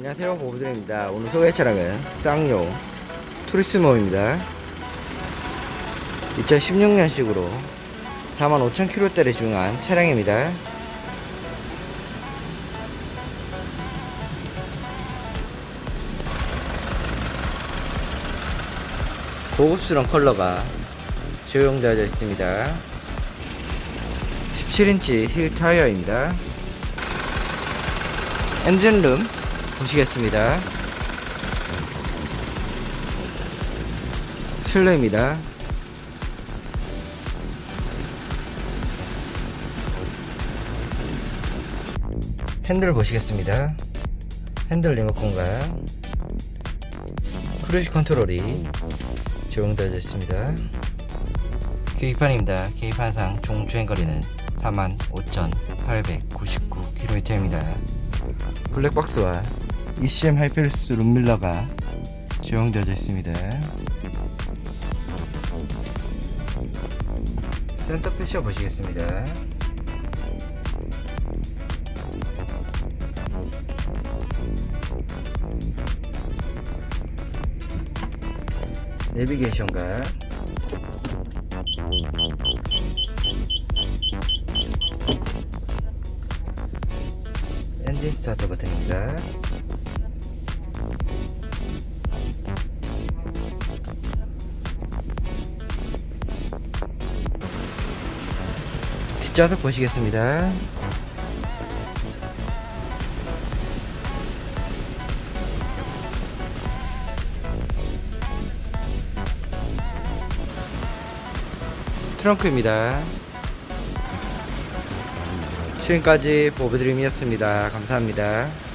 안녕하세요 보부드입니다. 오늘 소개 차량은 쌍용 투리스모입니다. 2016년식으로 45,000km대를 주행한 차량입니다. 고급스러운 컬러가 적용되어져 있습니다. 17인치 힐 타이어입니다. 엔진룸 보시겠습니다. 실내입니다. 핸들 보시겠습니다. 핸들 리모컨과 크루즈 컨트롤이 적용되어 있습니다. 계기판입니다. 계기판상 총 주행거리는 45,899km입니다. 블랙박스와 ECM 하이패스 룸밀러가 적용되어 있습니다. 센터 패셔 보시겠습니다. 내비게이션과 엔진 스타트 버튼입니다. 뒷좌석 보시겠습니다. 트렁크입니다. 지금까지 보브드림이었습니다. 감사합니다.